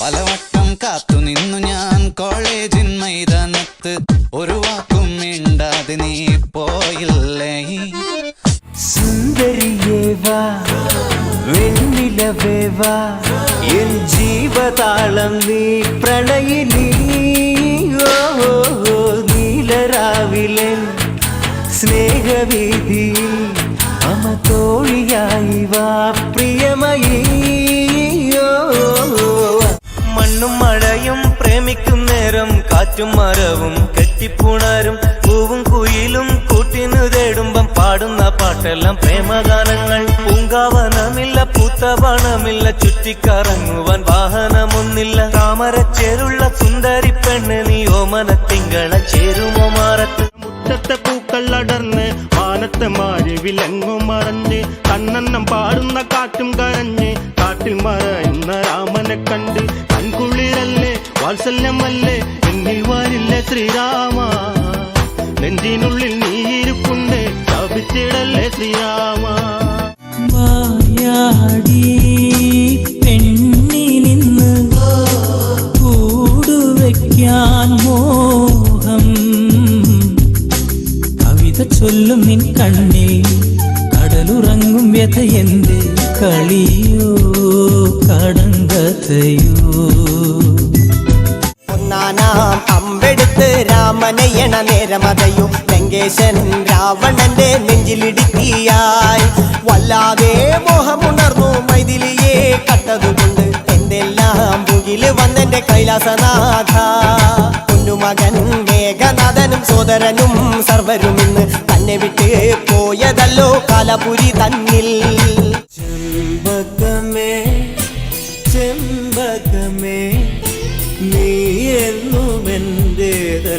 പലവട്ടം കാത്തു നിന്നു ഞാൻ കോളേജിൻ മൈതാനത്ത്. ഒരു വാക്കും മിണ്ടാതെ നീ പോയില്ലേ? സുന്ദരിയേവാ വെണ്ണിലവേവാ എൻ ജീവതാളം നീ പ്രണയിനി കാറ്റും മരവും കെട്ടിപ്പുണരും പൂവും കുയിലും കൂട്ടിനു തേടുമ്പം പാടുന്ന പാട്ടെല്ലാം പ്രേമഗാനങ്ങൾ. പൂങ്കാവനമില്ല പൂത്തവണമില്ല ചുറ്റിക്കറങ്ങുവാൻ വാഹനമൊന്നില്ല. താമരച്ചേരുള്ള സുന്ദരി പെണ്ണ് നീ ഓമന തിങ്കള ചേരുമോ മാറത്ത്. മുറ്റത്തെ പൂക്കൾ അടർന്ന് വാനത്തെ മാരി വിലങ്ങും മറഞ്ഞ് കണ്ണെണ്ണം പാടുന്ന കാറ്റും കരഞ്ഞ് കാട്ടിൽ മറയുന്ന രാമനെ കണ്ട് കൺകുളിരല്ലേ എന്നിൽ വരില്ലേ ശ്രീരാമ നെഞ്ചിനുള്ളിൽ നീയിരിപ്പുണ്ട് ശപിച്ചിടല്ലേ ശ്രീരാമ വായാടി പെണ്ണിനിന്ന് കൂടുവയ്ക്കാൻ മോഹം കവിത ചൊല്ലും നിൻ കണ്ണിൽ കടലുറങ്ങും വ്യഥയെന്ത് കളിയോ കടങ്കഥയോ ഒന്നാനാം അമ്പെടുത്ത് രാമനയണ നേരമതയും ലങ്കേശൻ രാവണന്റെ നെഞ്ചിലിടുക്കിയായി. വല്ലാതെ മോഹമുണർന്നു മൈഥിലിയെ കട്ടതുകൊണ്ട് എന്തെല്ലാം മുകിൽ വന്നെന്റെ കൈലാസനാഥ. കുഞ്ഞുമകൻ മേഘനാഥനും സോദരനും സർവരും ഇന്ന് തന്നെ വിട്ട് പോയതല്ലോ കാലപുരി തന്നിൽ. ചെമ്പകമേ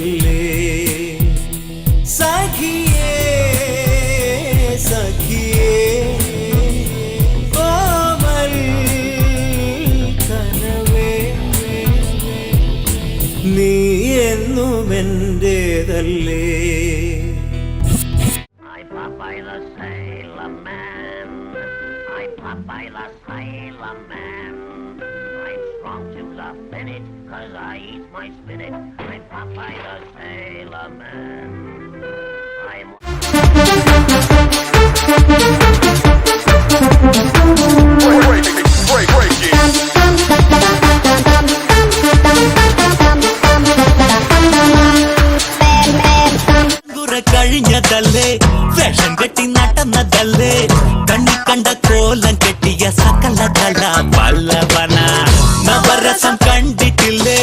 എന്റേതല്ലേ സഖിയേ സഖിയേ കോമൽ കനവേ നീ എന്നും strong to the finish, cause I eat my spinach. I'm Popeye the Sailor Man. I'm കുറെ കഴിഞ്ഞതല്ലേ വേഷം കെട്ടി നടന്നതല്ലേ കണ്ണി കണ്ട കോലം കെട്ടിയ സകല കല പല്ലവന നവരസം കണ്ടിട്ടില്ലേ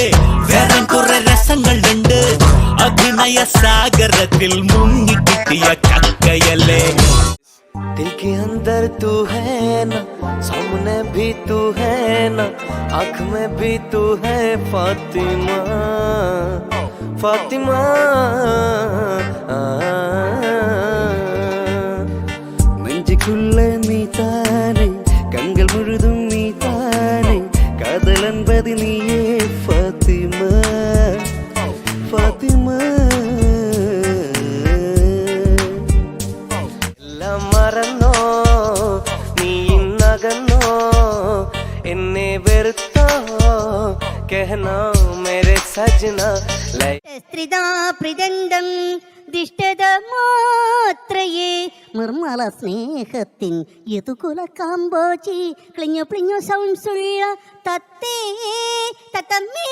വേറെ കുറെ രസങ്ങളുണ്ട് അഭിനയ സാഗരത്തിൽ മുങ്ങിക്കിട്ടിയ ചക്കയല്ലേ दिल के अंदर तू है ना सामने भी तू है ना आंख में भी तू है फातिमा फातिमा நெஞ்சுக்குள்ள நீ தானே கண்கள் முழுதும் കഹനോ മേരെ സജന ലൈ സ്ത്രിതാ പ്രിദണ്ഡം ദിഷ്ടത മാത്രയേ നിർമ്മല സ്നേഹത്തിൻ യതുകുല കാമ്പോചി ക്ലിഞ്ഞു പ്ലിഞ്ഞു സൗണ്ട്സ് തത്തേ തത്തമ്മേ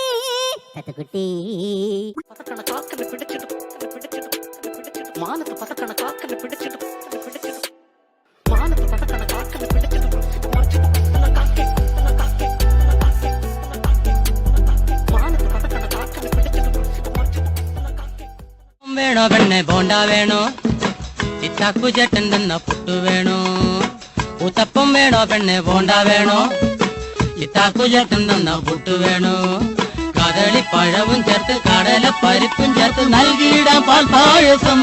തത്തക്കുട്ടി മാനത്ത് പതക്കണ കാക്കനെ പിടിച്ചിടും വേണോ പെണ്ണെ ബോണ്ട വേണോ ചിത്താക്കു ചേട്ടൻ തന്ന പുട്ടു വേണോ ഊത്തപ്പം വേണോ പെണ്ണെ ബോണ്ട വേണോ ചിത്താക്കു ചേട്ടൻ തന്ന പുട്ടു വേണോ കദളി പഴവും ചേർത്ത് കടല പരിപ്പും ചേർത്ത് നൽകിയിടാം പാൽ പായസം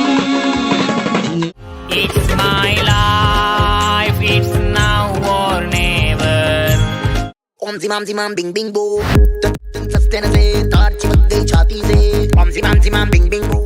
It's my life, it's now or never. Om जिमाम जिमाम Bing Bing बो सस्ते से तार चिपक गई छाती से ओम जिमाम जिमाम बिंग बिंग बो